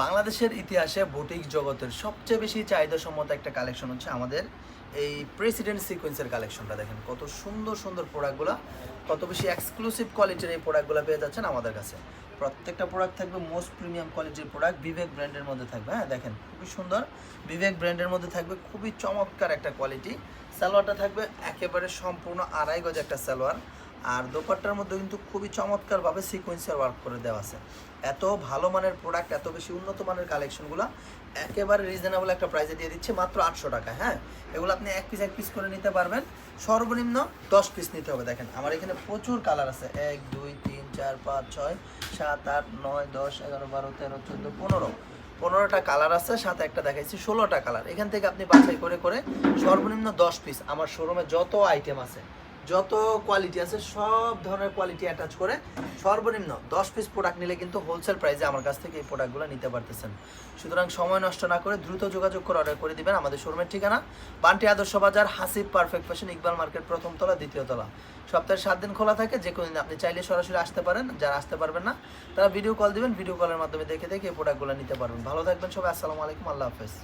বাংলাদেশের ইতিহাসে বুটিক জগতের সবচেয়ে বেশি চাহিদা সম্মত একটা কালেকশন হচ্ছে আমাদের এই প্রেসিডেন্ট সিকোয়েন্সের কালেকশনটা দেখেন কত সুন্দর সুন্দর প্রোডাক্টগুলো কত বেশি এক্সক্লুসিভ কোয়ালিটির এই প্রোডাক্টগুলো পেয়ে যাচ্ছেন আমাদের কাছে। প্রত্যেকটা প্রোডাক্ট থাকবে মোস্ট প্রিমিয়াম কোয়ালিটির প্রোডাক্ট বিবেক ব্র্যান্ডের মধ্যে থাকবে। হ্যাঁ দেখেন খুবই সুন্দর। বিবেক ব্র্যান্ডের মধ্যে থাকবে খুবই চমৎকার একটা কোয়ালিটি সালোয়ারটা থাকবে একেবারে সম্পূর্ণ আড়াই গজ একটা সালোয়ার। আর দোপাট্টার মধ্যে কিন্তু খুবই চমৎকারভাবে সিকোয়েন্সের ওয়ার্ক করে দেওয়া আছে। এত ভালো মানের প্রোডাক্ট এত বেশি উন্নত মানের কালেকশনগুলো একেবারে রিজনেবল একটা প্রাইসে দিয়ে দিচ্ছে মাত্র আটশো টাকা হ্যাঁ? এগুলো আপনি এক পিস এক পিস করে নিতে পারবেন। সর্বনিম্ন দশ পিস নিতে হবে, দেখেন। আমার এখানে প্রচুর কালার আছে। এক, দুই, তিন, চার, পাঁচ, ছয়, সাত, আট, নয়, দশ, এগারো, বারো, তেরো, চোদ্দ, পনেরো। পনেরোটা কালার আছে, সাথে একটা দেখাইছি, ষোলোটা কালার এখান থেকে আপনি বাছাই করে করে সর্বনিম্ন দশ পিস আমার শোরুমে যত আইটেম আছে যত কোয়ালিটি আছে, সব ধরনের কোয়ালিটি অ্যাটাচ করে সর্বনিম্ন দশ পিস প্রোডাক্ট নিলে কিন্তু হোলসেল প্রাইসে আমার কাছ থেকে এই প্রোডাক্টগুলো নিতে পারতেছেন। সুতরাং সময় নষ্ট না করে দ্রুত যোগাযোগ করে অর্ডার করে দিবেন আমাদের শোরুমের ঠিকানা, Banti Adarsha Bazar, Hasib perfect fashion Iqbal market, প্রথম তলা, দ্বিতীয় তলা। সপ্তাহে সাত দিন খোলা থাকে, যে কোনো দিন আপনি চাইলে সরাসরি আসতে পারেন, যারা আসতে পারবেন না, তারা ভিডিও কল দিবেন ভিডিও কলের মাধ্যমে দেখে দেখে এই প্রোডাক্টগুলো নিতে পারবেন। ভালো থাকবেন সবাই, আসসালামু আলাইকুম, আল্লাহ হাফেজ।